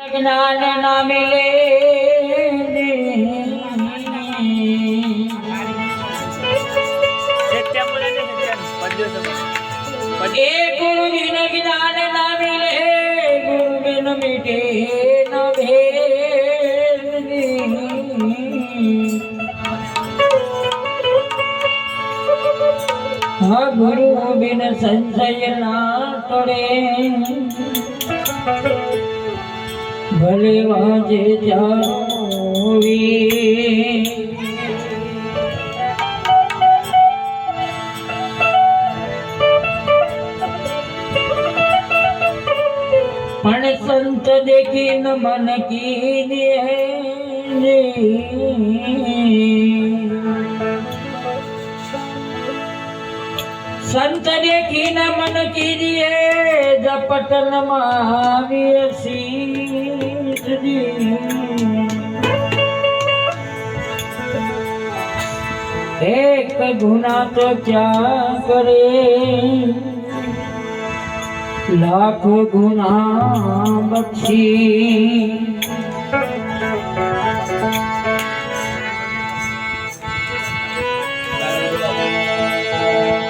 જ્ઞાન ના મિલે એ ગુરુ બિન જ્ઞાન ના મિલે ગુરુ બિન મીઠે ન ભેદ ગુરુ બિન સંશય ના કરે ભલે વાજે જાવી પણ સંત દેખીન મન કીને સંત દેખીન મન કીધે જપટન માવી શીશ એક ગુના તો ક્યાં કરે? લાખ ગુના બક્ષી.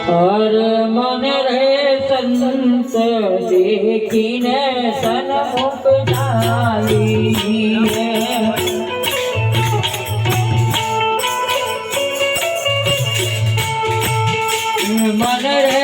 હર મન રે સંત દેખીને સન્મુખ ચાલી મન રે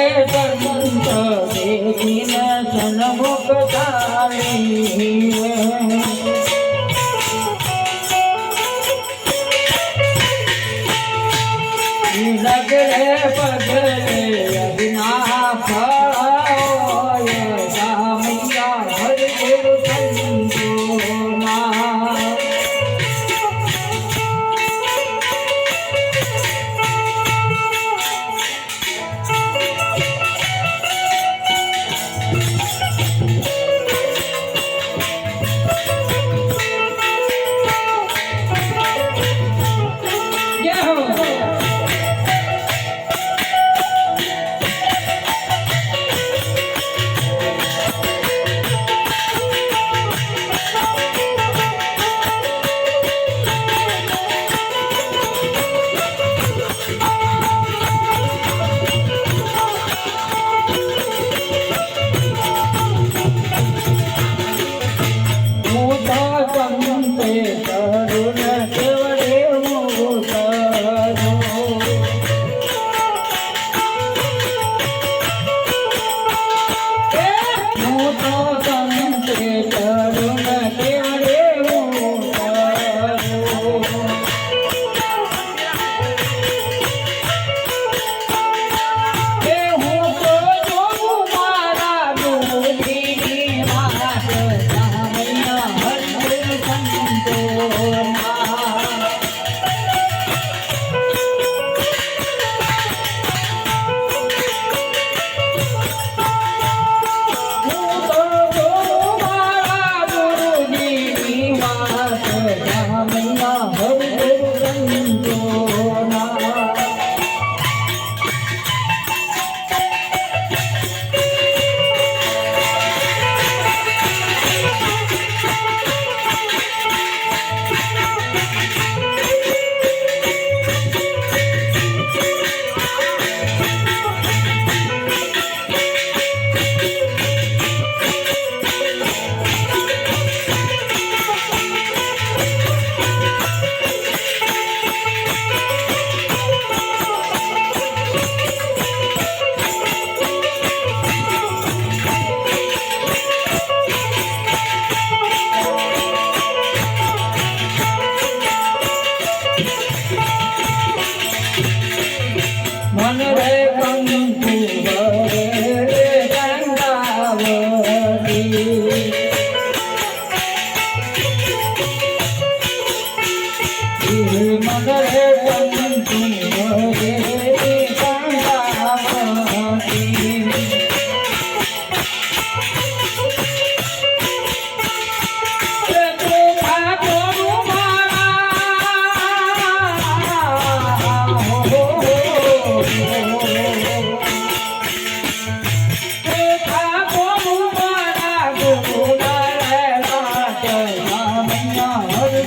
ఆరు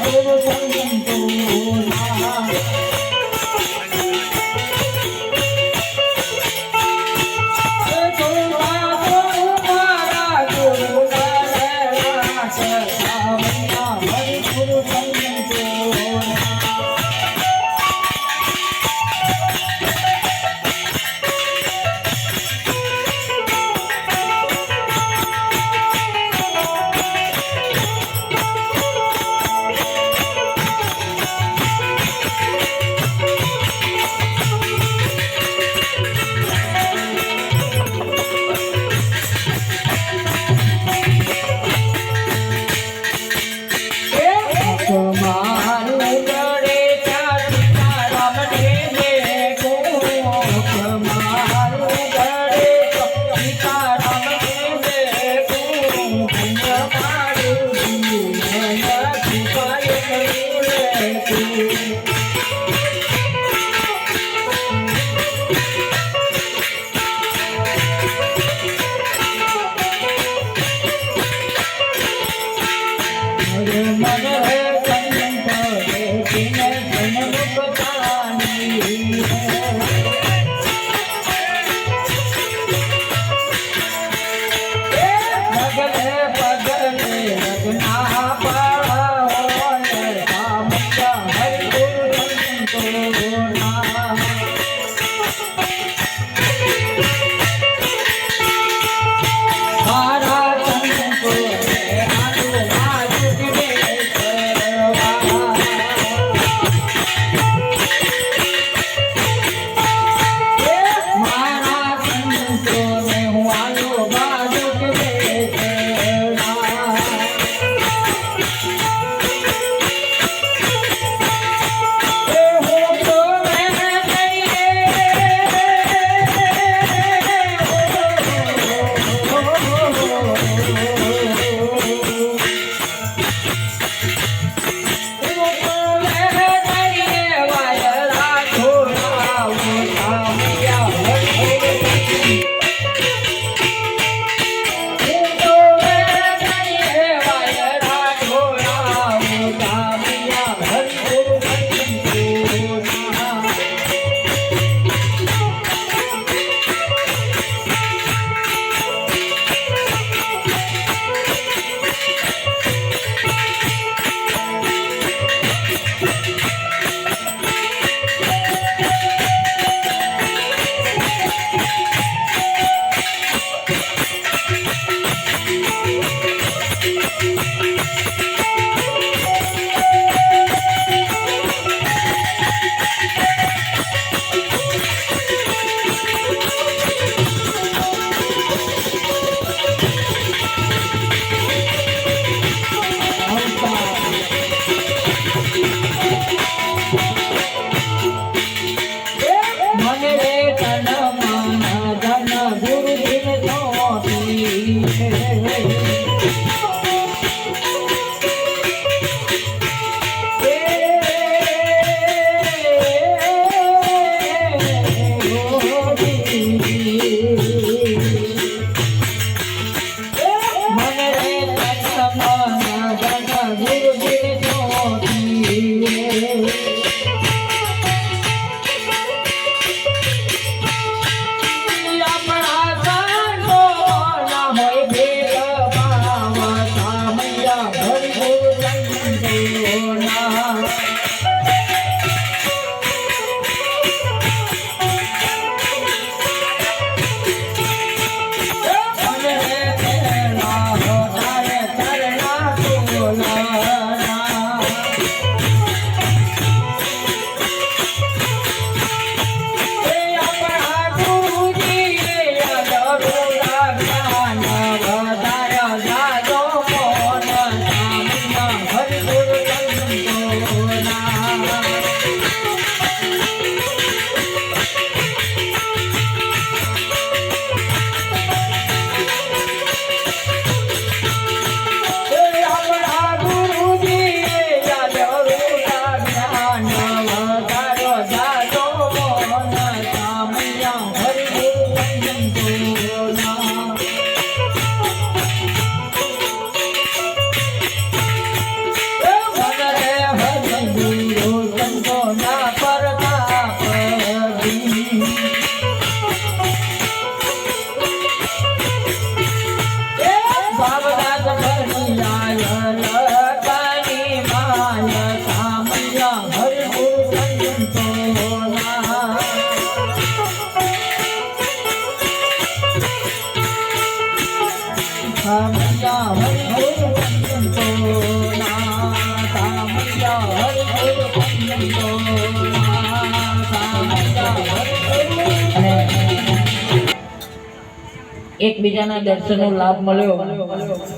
એકબીજાના દર્શનનો લાભ મળ્યો.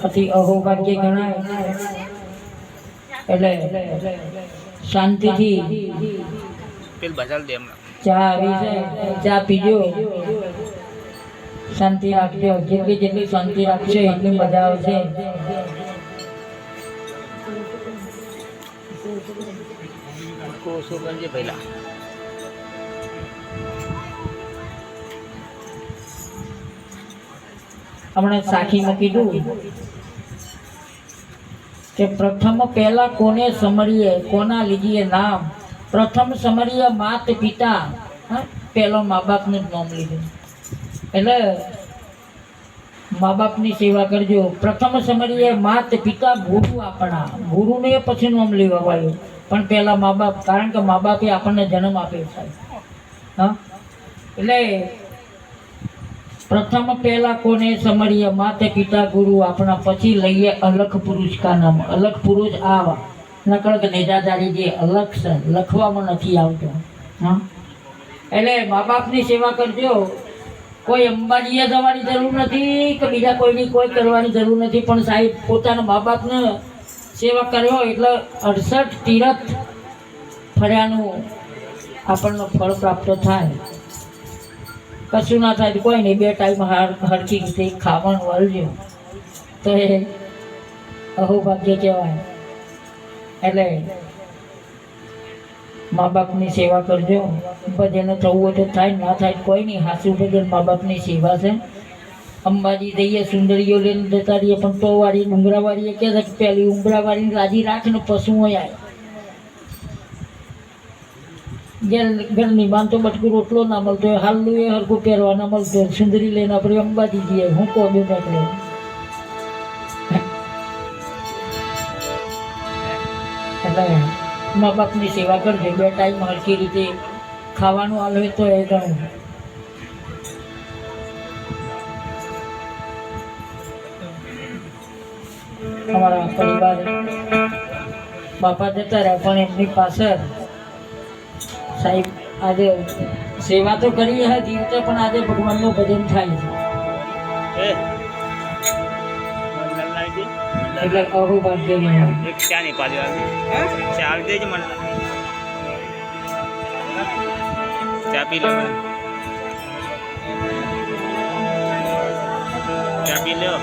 પછી અહોભાગ્ય ગણાય. એટલે શાંતિથી ચા આવી છે ચા પીજો. શાંતિ રાખજો. જેટલી જેટલી શાંતિ રાખશે એટલી મજા આવશે. કોસો ગંજે પહેલા. હમણાં સાખીમાં કીધું કે પ્રથમ પહેલા કોને સમરીએ, કોના લીધીએ નામ? પ્રથમ સમરીએ માત પિતા. પહેલો મા બાપનું જ નામ લીધું. એટલે મા બાપની સેવા કરજો. પ્રથમ સમરીએ માત પિતા ગુરુ આપણા. ગુરુને પછી નામ લેવાયું પણ પહેલાં મા બાપ કારણ કે મા બાપે આપણને જન્મ આપ્યો છે. હા? એટલે પ્રથમ પહેલા કોને સમરીય માતે પિતા ગુરુ આપણા પછી લઈએ અલખ પુરુષ કા નામ. અલખ પુરુષ આવા. નકળ કે નેજાદારી જે અલખ છે, લખવામાં નથી આવતો. હા? એટલે મા બાપની સેવા કરજો. કોઈ અંબાજીએ જવાની જરૂર નથી કે બીજા કોઈની કોઈ કરવાની જરૂર નથી. પણ સાહેબ, પોતાના મા બાપને સેવા કર્યો એટલે અડસઠ તીરથ ફર્યાનું આપણને ફળ પ્રાપ્ત થાય. કશું ના થાય કોઈ નહીં, બે ટાઈમ હર હરખી રીતે ખાવાનું વાળજો તો એ અહોભાગ્ય કહેવાય. એટલે મા બાપની સેવા કરજો. ભજન થવું હોય તો થાય, ના થાય કોઈ નહીં. હાસુ ભજન મા બાપની સેવા છે. અંબાજી જઈએ, સુંદરીઓ લઈને જતા રહીએ, પણ તો વાળી ઉંબરાવાળીએ કહે છે કે પેલી ઉંબરાવાળીને રાજી રાખ ને પશુ હોય આય. ઘેર ઘરની બાન તો બટકું રોટલો ના મળતો હોય, હાલનું એ હરખું પહેરવા ના મળતો સુંદરી લઈને આપણે અંબાજી જઈએ, હું કહું બે એટલે મા બાપની સેવા કરજો, બે ટાઈમ હરખી રીતે ખાવાનું આવે તો એ ગણું. અમારા પરિવાર બાપા જતા રહ્યા, પણ એમની પાછળ સાહેબ આજે સેવા તો કરી હે જીવતે પણ આજે ભગવાનનું ભજન થાય છે. કહું બાકી ચા નહીં પાડી ચા મને ચા લો ચા પી લો